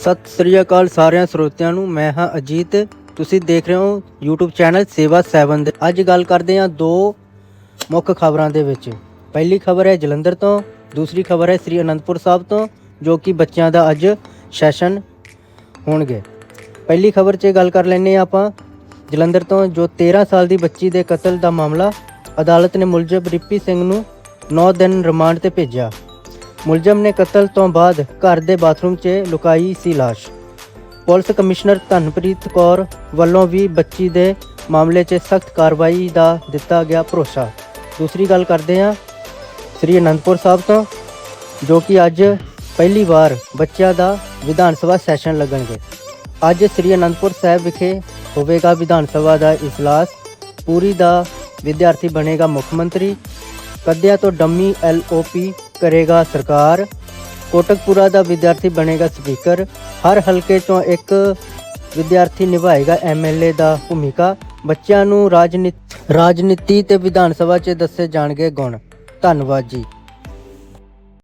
ਸਤਿ ਸ੍ਰੀ ਅਕਾਲ ਸਾਰਿਆਂ ਸਰੋਤਿਆਂ ਨੂੰ, ਮੈਂ ਹਾਂ ਅਜੀਤ। ਤੁਸੀਂ ਦੇਖ ਰਹੇ ਹੋ YouTube ਚੈਨਲ ਸੇਵਾ 7 ਦੇ। ਅੱਜ ਗੱਲ ਕਰਦੇ ਹਾਂ ਦੋ ਮੁੱਖ ਖਬਰਾਂ ਦੇ ਵਿੱਚ। ਪਹਿਲੀ ਖਬਰ ਹੈ ਜਲੰਧਰ ਤੋਂ, ਦੂਸਰੀ ਖਬਰ ਹੈ ਸ੍ਰੀ ਅਨੰਦਪੁਰ ਸਾਹਿਬ ਤੋਂ, ਜੋ ਕਿ ਬੱਚਿਆਂ ਦਾ ਅੱਜ ਸੈਸ਼ਨ ਹੋਣਗੇ। ਪਹਿਲੀ ਖਬਰ 'ਚ ਗੱਲ ਕਰ ਲੈਂਦੇ ਹਾਂ ਆਪਾਂ। ਜਲੰਧਰ ਤੋਂ, ਜੋ 13 ਸਾਲ ਦੀ ਬੱਚੀ ਦੇ ਕਤਲ ਦਾ ਮਾਮਲਾ, ਅਦਾਲਤ ਨੇ ਮੁਲਜ਼ਮ ਰਿੱਪੀ ਸਿੰਘ ਨੂੰ 9 ਦਿਨ ਰਿਮਾਂਡ ਤੇ ਭੇਜਿਆ। ਮੁਲਜ਼ਮ ਨੇ ਕਤਲ ਤੋਂ ਬਾਅਦ ਘਰ ਦੇ ਬਾਥਰੂਮ 'ਚ ਲੁਕਾਈ ਸੀ ਲਾਸ਼। ਪੁਲਿਸ ਕਮਿਸ਼ਨਰ ਧਨਪ੍ਰੀਤ ਕੌਰ ਵੱਲੋਂ ਵੀ ਬੱਚੀ ਦੇ ਮਾਮਲੇ 'ਚ ਸਖਤ ਕਾਰਵਾਈ ਦਾ ਦਿੱਤਾ ਗਿਆ ਭਰੋਸਾ। ਦੂਸਰੀ ਗੱਲ ਕਰਦੇ ਹਾਂ, ਸ੍ਰੀ ਅਨੰਦਪੁਰ ਸਾਹਿਬ ਤੋਂ, ਜੋ ਕਿ ਅੱਜ ਪਹਿਲੀ ਵਾਰ ਬੱਚਿਆਂ ਦਾ ਵਿਧਾਨ ਸਭਾ ਸੈਸ਼ਨ ਲੱਗਣਗੇ। ਅੱਜ ਸ੍ਰੀ ਅਨੰਦਪੁਰ ਸਾਹਿਬ ਵਿਖੇ ਹੋਵੇਗਾ ਵਿਧਾਨ ਸਭਾ ਦਾ ਇਜਲਾਸ। ਪੂਰੀ ਦਾ ਵਿਦਿਆਰਥੀ ਬਣੇਗਾ ਮੁੱਖ ਮੰਤਰੀ। ਕੱਦਿਆਂ ਤੋਂ ਡੰਮੀ ਐਲਓਪੀ ਕਰੇਗਾ ਸਰਕਾਰ। ਕੋਟਕਪੂਰਾ ਦਾ ਵਿਦਿਆਰਥੀ ਬਣੇਗਾ ਸਪੀਕਰ। ਹਰ ਹਲਕੇ ਤੋਂ ਇੱਕ ਵਿਦਿਆਰਥੀ ਨਿਭਾਏਗਾ ਐਮਐਲਏ ਦਾ ਭੂਮਿਕਾ। ਬੱਚਿਆਂ ਨੂੰ ਰਾਜਨੀਤੀ ਰਾਜਨੀਤੀ ਤੇ ਵਿਧਾਨ ਸਭਾ 'ਚ ਦੱਸੇ ਜਾਣਗੇ ਗੁਣ। ਧੰਨਵਾਦ ਜੀ।